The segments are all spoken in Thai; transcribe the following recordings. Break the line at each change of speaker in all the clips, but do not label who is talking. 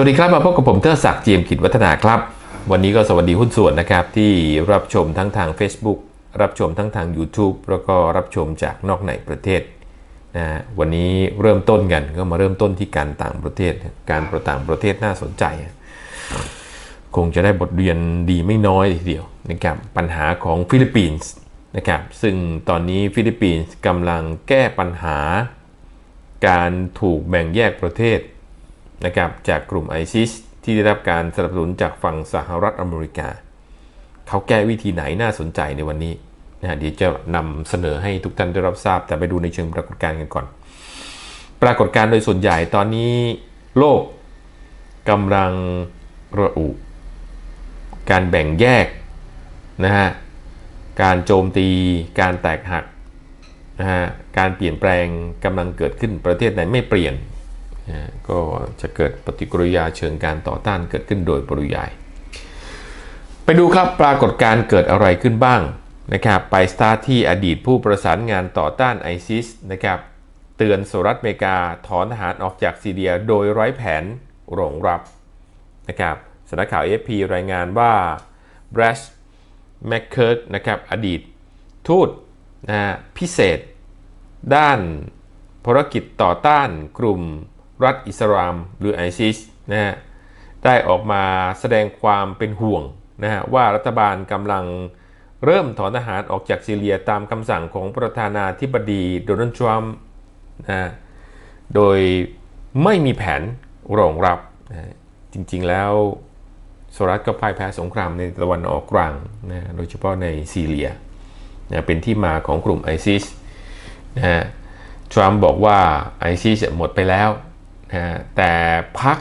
วัสดีครับมาพบกับผมเทอศักดิ์เจียมกิจวัฒนาครับ วันนี้ก็สวัสดีหุ้นส่วนนะครับ ที่รับชมทั้งทาง Facebook รับชมทั้งทาง YouTube แล้วก็รับชมจากนอกในประเทศนะฮะวันนี้เริ่มต้นกันก็มาเริ่มต้นที่การต่างประเทศ การประต่างประเทศน่าสนใจ คงจะได้บทเรียนดีไม่น้อยทีเดียวนะครับปัญหาของฟิลิปปินส์นะครับซึ่งตอนนี้ฟิลิปปินส์กำลังแก้ปัญหา การถูกแบ่งแยกประเทศ นะครับจากกลุ่มไอซิสที่ได้รับการสนับสนุนจากฝั่งสหรัฐอเมริกา เขาแก้วิธีไหนน่าสนใจในวันนี้นะเดี๋ยวจะนำเสนอให้ทุกท่านได้รับทราบ แต่ไปดูในเชิงปรากฏการณ์กันก่อน ปรากฏการณ์โดยส่วนใหญ่ตอนนี้โลกกำลังระอุ การแบ่งแยกนะฮะการโจมตี การแตกหักนะฮะการเปลี่ยนแปลงกำลังเกิดขึ้นประเทศไหนไม่เปลี่ยน ก็จะเกิดปฏิกิริยาเชิงการต่อต้านเกิดขึ้นโดยปริยาย ไปดูครับปรากฏการเกิดอะไรขึ้นบ้างนะครับไปสตาร์ทที่อดีตผู้ประสานงานต่อต้านไอซิสนะครับเตือนสหรัฐอเมริกาถอนทหารออกจากซีเรียโดยไร้แผนรองรับนะครับสำนักข่าว AFP รายงานว่า b r a s แมคเคิร์กนะครับอดีตทูตนะฮะพิเศษ ด้านภารกิจต่อต้านกลุ่ม รัฐอิสลาม หรือไอซิสนะฮะได้ออกมาแสดงความเป็นห่วงนะฮะว่ารัฐบาลกำลังเริ่มถอนทหารออกจากซีเรียตามคำสั่งของประธานาธิบดีโดนัลด์ทรัมป์นะฮะโดยไม่มีแผนรองรับนะจริงๆแล้วสหรัฐก็พ่ายแพ้สงครามในตะวันออกกลางนะโดยเฉพาะในซีเรียนะเป็นที่มาของกลุ่มไอซิสนะฮะทรัมป์บอกว่าไอซิสหมดไปแล้ว นะแต่พรรค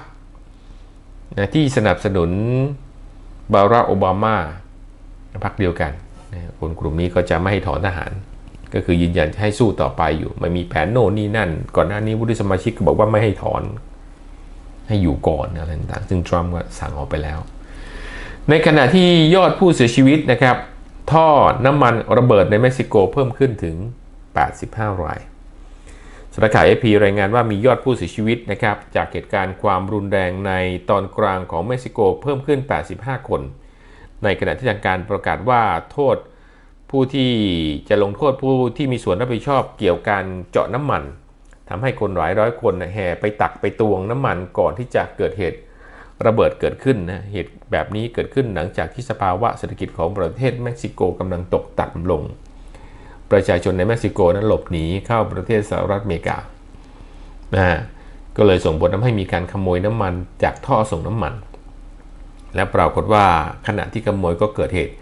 นะที่สนับสนุนบารักโอบามาพรรคเดียวกันนะคนกลุ่มนี้ก็จะไม่ให้ถอนทหาร ก็คือยืนยันให้สู้ต่อไปอยู่ไม่มีแผนโน่นนี่นั่น ก่อนหน้านี้วุฒิสมาชิกก็บอกว่าไม่ให้ถอน ให้อยู่ก่อนอะไรต่างๆซึ่งทรัมป์ก็สั่งออกไปแล้ว ในขณะที่ยอดผู้เสียชีวิตนะครับ ท่อน้ำมันระเบิดในเม็กซิโกเพิ่มขึ้นถึง 85 ราย สำนักข่าว AP รายงานว่ามียอดผู้เสียชีวิตนะครับจากเหตุการณ์ความรุนแรงในตอนกลางของเม็กซิโกเพิ่มขึ้น 85 คน ในขณะที่ทางการประกาศว่าโทษผู้ที่จะลงโทษผู้ที่มีส่วนรับผิดชอบเกี่ยวกับการเจาะน้ำมันทำให้คนหลายร้อยคนแห่ไปตักไปตวงน้ำมันก่อนที่จะเกิดเหตุระเบิดเกิดขึ้นนะเหตุแบบนี้เกิดขึ้นหลังจากที่สภาวะเศรษฐกิจของประเทศเม็กซิโกกำลังตกต่ำลง ประชาชนในเม็กซิโกนั้นหลบหนีเข้าประเทศสหรัฐอเมริกานะฮะก็เลยส่งผลทำให้มีการขโมยน้ำมันจากท่อส่งน้ำมัน และปรากฏว่าขณะที่ขโมยก็เกิดเหตุ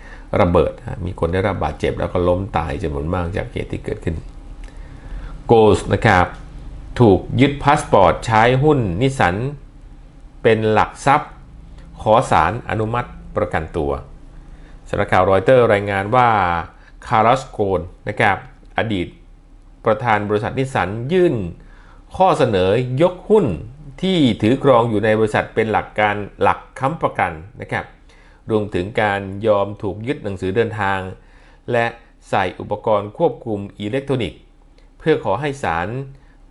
ระเบิด มีคนได้รับบาดเจ็บแล้วก็ล้มตายจำนวนมากจากเหตุที่เกิดขึ้นโกส์นะครับถูกยึดพาสปอร์ตใช้หุ้นนิสสันเป็นหลักทรัพย์ ขอสารอนุมัติประกันตัวสำนักข่าวรอยเตอร์รายงานว่า คาร์ลสโกนนะครับอดีตประธานบริษัทนิสสันยื่น ข้อเสนอยกหุ้นที่ถือครองอยู่ในบริษัทเป็นหลักการหลักค้ำประกันนะครับรวมถึงการยอมถูกยึดหนังสือเดินทาง และใส่อุปกรณ์ควบคุมอิเล็กทรอนิกส์ เพื่อขอให้ศาล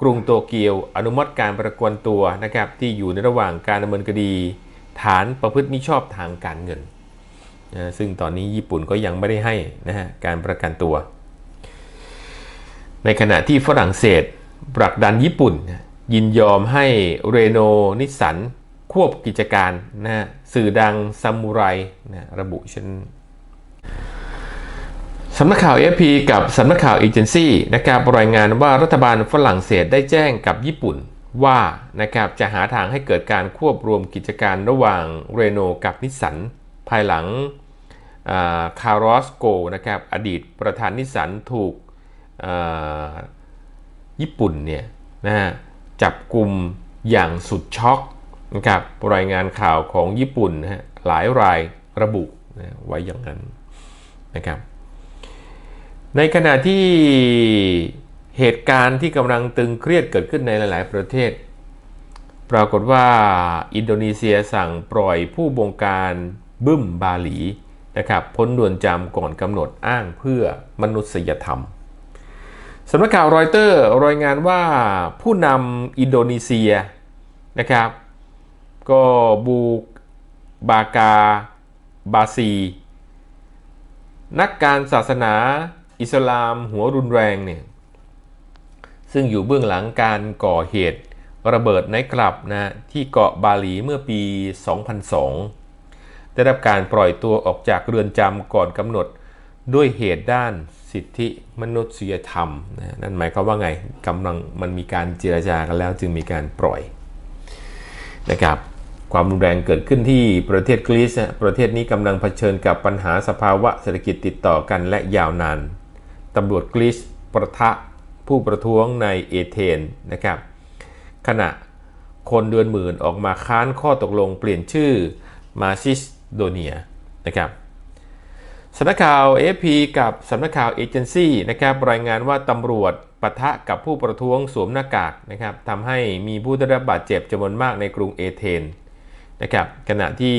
กรุงโตเกียวอนุมัติการประกันตัวนะครับที่อยู่ในระหว่างการดำเนินคดี ฐานประพฤติมิชอบทางการเงิน นะซึ่งตอนนี้ญี่ปุ่นก็ยังไม่ได้ให้นะฮะการประกันตัว ในขณะที่ฝรั่งเศสผลักดันญี่ปุ่น ยินยอมให้เรโนนิสสันควบกิจการนะฮะสื่อดังซามูไรนะระบุเช่นสำนักข่าว AFP กับสำนักข่าวเอเจนซี่นะครับรายงานว่ารัฐบาลฝรั่งเศสได้แจ้งกับญี่ปุ่นว่านะครับจะหาทางให้เกิดการควบรวมกิจการระหว่างเรโนกับนิสสันภายหลัง คาร์ลอสโกนะครับอดีตประธานนิสันถูกญี่ปุ่นเนี่ยนะจับกลุ่มอย่างสุดช็อกนะครับรายงานข่าวของญี่ปุ่นนะหลายรายระบุนะไว้อย่างนั้นนะครับในขณะที่เหตุการณ์ที่กำลังตึงเครียดเกิดขึ้นในหลาย ๆ ประเทศ ปรากฏว่าอินโดนีเซียสั่งปล่อยผู้บงการบึ้มบาหลี นะครับพ้นด่วนจำก่อนกำหนดอ้างเพื่อมนุษยธรรมสำนักข่าวรอยเตอร์รายงานว่าผู้นำอินโดนีเซียนะครับ ก็บูบากาบาซี นักการศาสนาอิสลามหัวรุนแรงเนี่ยซึ่งอยู่เบื้องหลังการก่อเหตุระเบิดไนท์คลับนะที่เกาะบาหลีเมื่อปี 2002 ได้รับการปล่อยตัวออกจากเรือนจำก่อนกำหนด ด้วยเหตุด้านสิทธิมนุษยธรรมนะนั่นหมายความว่าไงกำลังมันมีการเจรจากันแล้วจึงมีการปล่อยนะครับความรุนแรงเกิดขึ้นที่ประเทศกรีซประเทศนี้กำลังเผชิญกับปัญหาสภาวะเศรษฐกิจติดต่อกันและยาวนานตำรวจกรีซประทะผู้ประท้วงในเอเธนนะครับ ขณะคนเดือนหมื่นออกมาค้านข้อตกลงเปลี่ยนชื่อมาซิส โดเนียนะครับสำนักข่าว AFP กับสำนักข่าวเอเจนซี่นะครับรายงานว่าตำรวจปะทะกับผู้ประท้วงสวมหน้ากากนะครับทำให้มีผู้ได้รับบาดเจ็บจำนวนมากในกรุงเอเธนนะครับขณะที่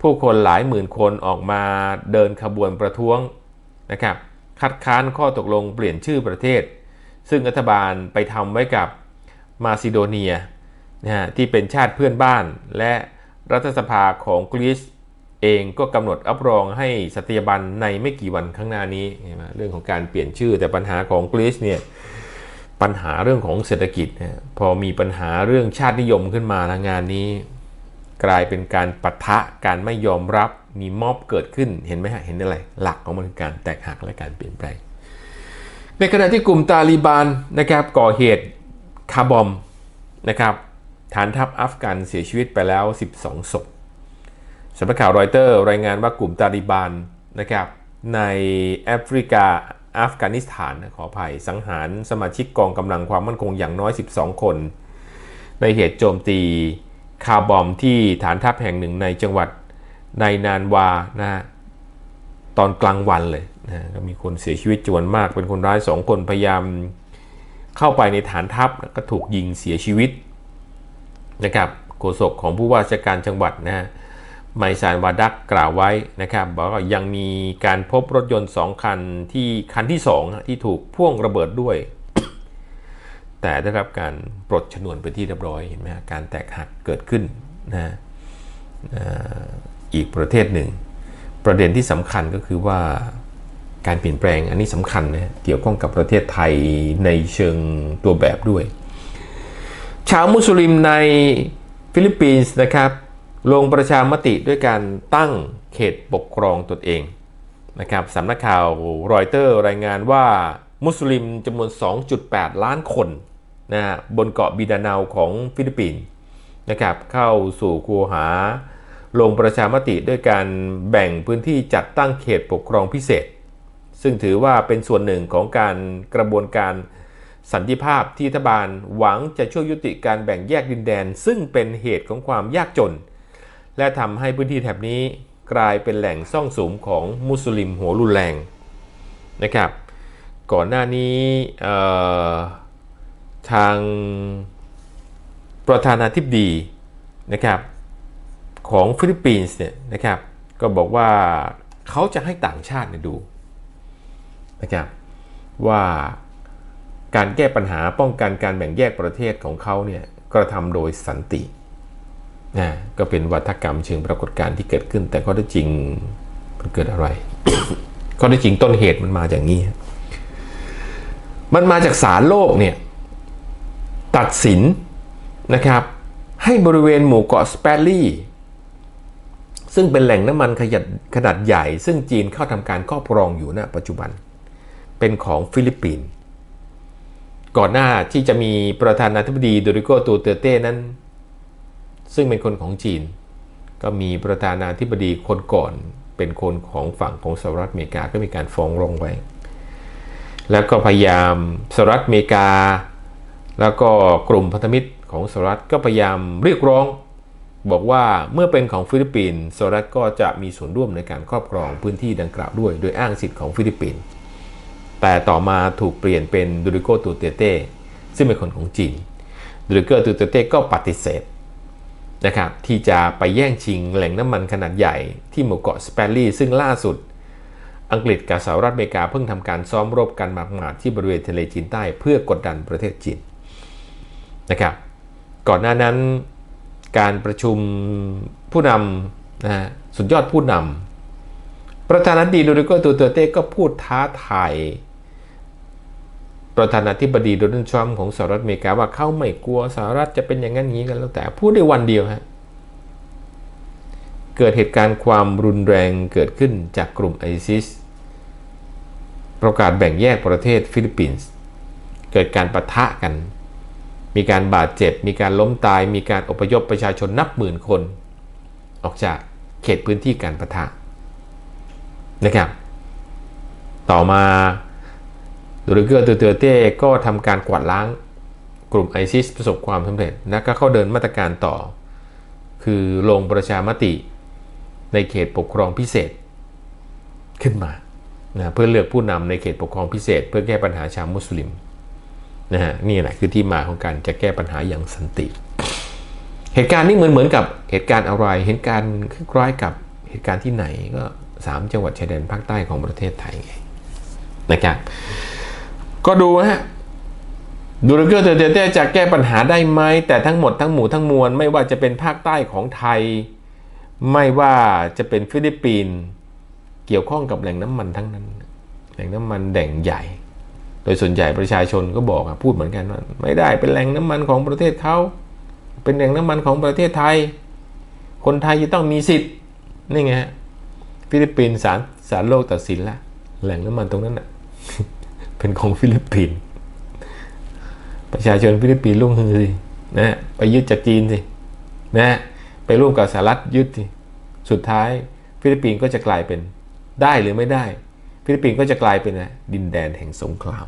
ผู้คนหลายหมื่นคนออกมาเดินขบวนประท้วงนะครับคัดค้านข้อตกลงเปลี่ยนชื่อประเทศ ซึ่งรัฐบาลไปทำไว้กับมาซิโดเนียนะฮะที่เป็นชาติเพื่อนบ้านและ รัฐสภาของกรีซเองก็กำหนดรับรองให้สถาบันในไม่กี่วันข้างหน้านี้เห็นไหมเรื่องของการเปลี่ยนชื่อแต่ปัญหาของกรีซเนี่ยปัญหาเรื่องของเศรษฐกิจนะพอมีปัญหาเรื่องชาตินิยมขึ้นมาแล้งานนี้ กลายเป็นการปะทะการไม่ยอมรับมีม็อบเกิดขึ้นเห็นไหมฮะเห็นอะไร หลักของมันคือการแตกหักและการเปลี่ยนแปลง ในขณะที่กลุ่มตาลีบานนะครับก่อเหตุคาร์บอมนะครับ ฐานทัพอัฟกันเสียชีวิตไปแล้ว 12 ศพสำนักข่าวรอยเตอร์รายงานว่ากลุ่มตาลีบานนะครับในแอฟริกาอัฟกานิสถานขออภัยสังหารสมาชิกกองกำลังความมั่นคงอย่างน้อย 12 คน ในเหตุโจมตีคาร์บอมที่ฐานทัพแห่งหนึ่งในจังหวัดในนานวานะฮะตอนกลางวันเลยนะก็มีคนเสียชีวิตจำนวนมาก เป็นคนร้ายสองคนพยายามเข้าไปในฐานทัพก็ถูกยิงเสียชีวิต นะครับโฆษกของผู้ว่าราชการจังหวัดนะฮะไมซานวาดักกล่าวไว้นะครับบอกว่ายังมีการพบรถยนต์ 2 คันที่คันที่ 2 ที่ถูกพ่วงระเบิดด้วย แต่ได้รับการปลดชนวนไปที่เรียบร้อยเห็นไหมการแตกหักเกิดขึ้นนะอีกประเทศหนึ่ง ประเด็นที่สำคัญก็คือว่าการเปลี่ยนแปลงอันนี้สำคัญนะเกี่ยวข้องกับประเทศไทยในเชิงตัวแบบด้วย ชาวมุสลิมในฟิลิปปินส์นะครับลงประชามติด้วยการตั้งเขตปกครองตนเองนะครับสำนักข่าวรอยเตอร์รายงานว่ามุสลิมจำนวน 2.8 ล้านคนนะบนเกาะบิดานาวของฟิลิปปินส์นะครับเข้าสู่คูหา ลงประชามติด้วยการแบ่งพื้นที่จัดตั้งเขตปกครองพิเศษ ซึ่งถือว่าเป็นส่วนหนึ่งของการกระบวนการ สันติภาพที่รัฐบาลหวังจะช่วยยุติการแบ่งแยกดินแดน ซึ่งเป็นเหตุของความยากจน และทำให้พื้นที่แถบนี้กลายเป็นแหล่งซ่องสุมของมุสลิมหัวรุนแรงนะครับ ก่อนหน้านี้ทางประธานาธิบดีนะครับของฟิลิปปินส์เนี่ยนะครับก็บอกว่าเขาจะให้ต่างชาติดูนะครับว่า การแก้ปัญหาป้องกันการแบ่งแยกประเทศของเขาเนี่ยกระทำโดยสันตินะก็เป็นวัฒกรรมเชิงปรากฏการณ์ที่เกิดขึ้น แต่ข้อเท็จจริงมันเกิดอะไรข้อเท็จจริงต้นเหตุมันมาจากนี้ มันมาจากศาลโลกเนี่ยตัดสินนะครับ ให้บริเวณหมู่เกาะสเปรลี่ซึ่งเป็นแหล่งน้ำมันขยขนาดใหญ่ ซึ่งจีนเข้าทำการครอบครองอยู่ณปัจจุบัน เป็นของฟิลิปปินส์ ก่อนหน้าที่จะมีประธานาธิบดีโดริโกตูเตเต้นั้น ซึ่งเป็นคนของจีน ก็มีประธานาธิบดีคนก่อนเป็นคนของฝั่งของสหรัฐอเมริกาก็มีการฟ้องร้องไว้ แล้วก็พยายามสหรัฐอเมริกา แล้วก็กลุ่มพันธมิตรของสหรัฐก็พยายามเรียกร้อง บอกว่าเมื่อเป็นของฟิลิปปินส์สหรัฐก็จะมีส่วนร่วมในการครอบครองพื้นที่ดังกล่าวด้วย โดยอ้างสิทธิ์ของฟิลิปปินส์ แต่ต่อมาถูกเปลี่ยนเป็นดูริโกตูเตเต้ซึ่งเป็นคนของจีนดูริโกตูเตเต้ก็ปฏิเสธนะครับที่จะไปแย่งชิงแหล่งน้ำมันขนาดใหญ่ที่หมู่เกาะสเปรลี่ซึ่งล่าสุด อังกฤษกับสหรัฐอเมริกาเพิ่งทำการซ้อมรบกันหมาดๆที่บริเวณทะเลจีนใต้เพื่อกดดันประเทศจีนนะครับก่อนหน้านั้นการประชุมผู้นำนะสุดยอดผู้นำประธานาธิบดีโดริโกตูเตเต้ก็พูดท้าทาย ประธานาธิบดีโดนัลด์ทรัมป์ของสหรัฐอเมริกาว่าเขาไม่กลัวสหรัฐจะเป็นอย่างนั้นอย่างนี้กันแล้วแต่พูดได้วันเดียวฮะเกิดเหตุการณ์ความรุนแรงเกิดขึ้นจากกลุ่มไอซิสประกาศแบ่งแยกประเทศฟิลิปปินส์เกิดการประทะกัน มีการบาดเจ็บ มีการล้มตาย มีการอพยพประชาชนนับหมื่นคน ออกจากเขตพื้นที่การประทะนะครับ ต่อมา โดริเกอร์ตูเตอร์เต้ก็ทำการกวาดล้างกลุ่มไอซิสประสบความสำเร็จและก็เข้าเดินมาตรการต่อ คือลงประชามติในเขตปกครองพิเศษขึ้นมานะเพื่อเลือกผู้นำในเขตปกครองพิเศษ เพื่อแก้ปัญหาชาวมุสลิมนะฮะนี่แหละคือที่มาของการจะแก้ปัญหาอย่างสันติ เหตุการณ์นี้เหมือนเหมือนกับเหตุการณ์อะไร เหตุการณ์คล้ายกับเหตุการณ์ที่ไหนก็สามจังหวัดชายแดนภาคใต้ของประเทศไทยไงนะครับ ก็ดูฮะดูเรื่องเตอร์เต้จะแก้ปัญหาได้ไหม แต่ทั้งหมดทั้งหมู่ทั้งมวล ไม่ว่าจะเป็นภาคใต้ของไทย ไม่ว่าจะเป็นฟิลิปปินส์เกี่ยวข้องกับแหล่งน้ำมันทั้งนั้น แหล่งน้ำมันแด่งใหญ่ โดยส่วนใหญ่ประชาชนก็บอกพูดเหมือนกันว่าไม่ได้เป็นแหล่งน้ำมันของประเทศเขาเป็นแหล่งน้ำมันของประเทศไทย คนไทยจะต้องมีสิทธิ์นี่ไงฮะฟิลิปปินส์ศาลศาลโลกตัดสินละแหล่งน้ำมันตรงนั้นอะ เป็นของฟิลิปปินส์ประชาชนฟิลิปปินส์ลุ่งฮือสินะไปยึดจากจีนสินะไปร่วมกับสหรัฐยึดสิสุดท้ายฟิลิปปินส์ก็จะกลายเป็นได้หรือไม่ได้ ฟิลิปปินส์ก็จะกลายเป็นดินแดนแห่งสงคราม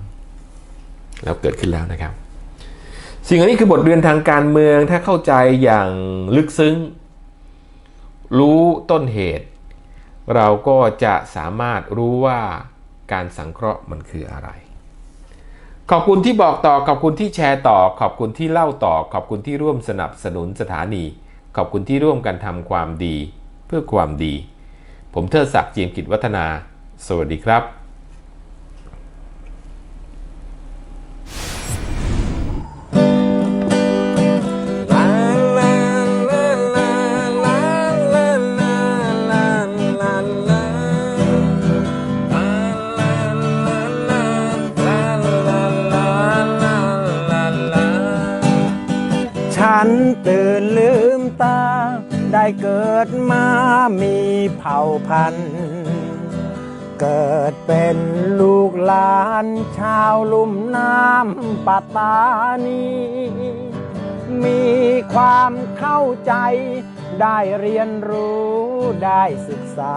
แล้วเกิดขึ้นแล้วนะครับ สิ่งอันนี้คือบทเรียนทางการเมืองถ้าเข้าใจอย่างลึกซึ้ง รู้ต้นเหตุ เราก็จะสามารถรู้ว่า การสังเคราะห์มันคืออะไร ขอบคุณที่บอกต่อขอบคุณที่แชร์ต่อ ขอบคุณที่เล่าต่อ ขอบคุณที่ร่วมสนับสนุนสถานี ขอบคุณที่ร่วมกันทำความดี เพื่อความดี ผมเทิดศักดิ์เจียมกิจวัฒนา สวัสดีครับ
ดมามีเผ่าพันธุ์ เกิดเป็นลูกหลานชาวลุ่มน้ำปัตตานี มีความเข้าใจได้เรียนรู้ได้ศึกษา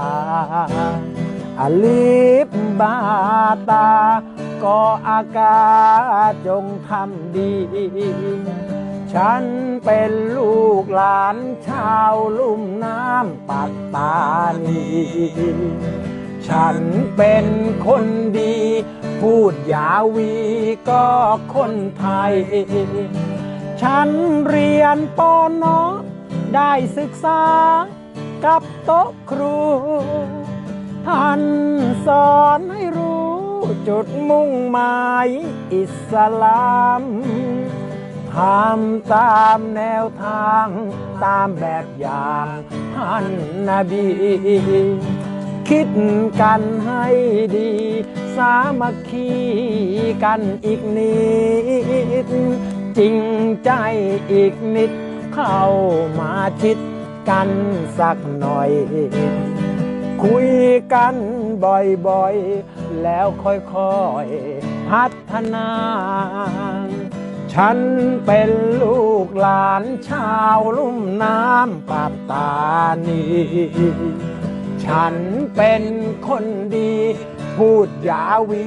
อลิบบาตา ก็อากาจงทำดี ฉันเป็นลูกหลานชาวลุ่มน้ำปัตตานี ฉันเป็นคนดี พูดยาวีก็คนไทย ฉันเรียนปอนอได้ศึกษากับโต๊ะครู ท่านสอนให้รู้จุดมุ่งหมายอิสลาม ทำตามแนวทางตามแบบอย่างท่านนาบีคิดกันให้ดี สามัคคีกันอีกนิด จริงใจอีกนิด เข้ามาชิดกันสักหน่อย คุยกันบ่อยๆ แล้วค่อยๆ พัฒนา ฉันเป็นลูกหลานชาวลุ่มน้ำปัตตานี ฉันเป็นคนดี พูดยาวี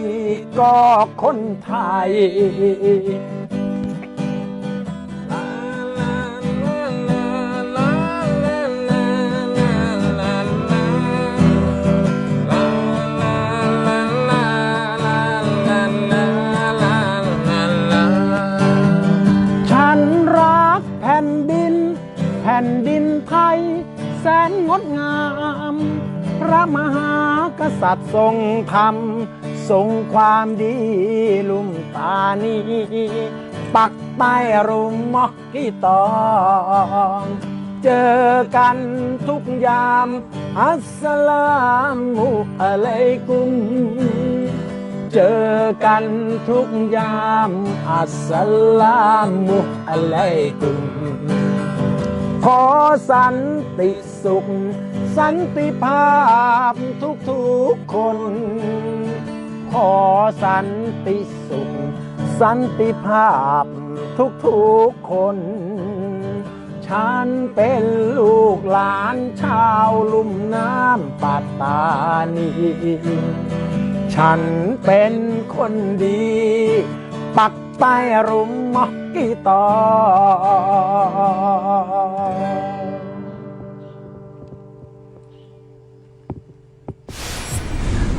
ก็คนไทย สนงดงาม พระมหากษัตริย์ทรงธรรม ทรงความดีลุ่มตานีปักใต้รุมมอกที่ตอง เจอกันทุกยาม อัสสลามุอะลัยกุม เจอกันทุกยาม อัสสลามุอะลัยกุม ขอสันติสุข สันติภาพทุกทุกๆคน ขอสันติสุข สันติภาพทุกทุกๆคน ฉันเป็นลูกหลานชาวลุ่มน้ำปัตตานีฉันเป็นคนดี ปักใต้รุมมอกกีตอ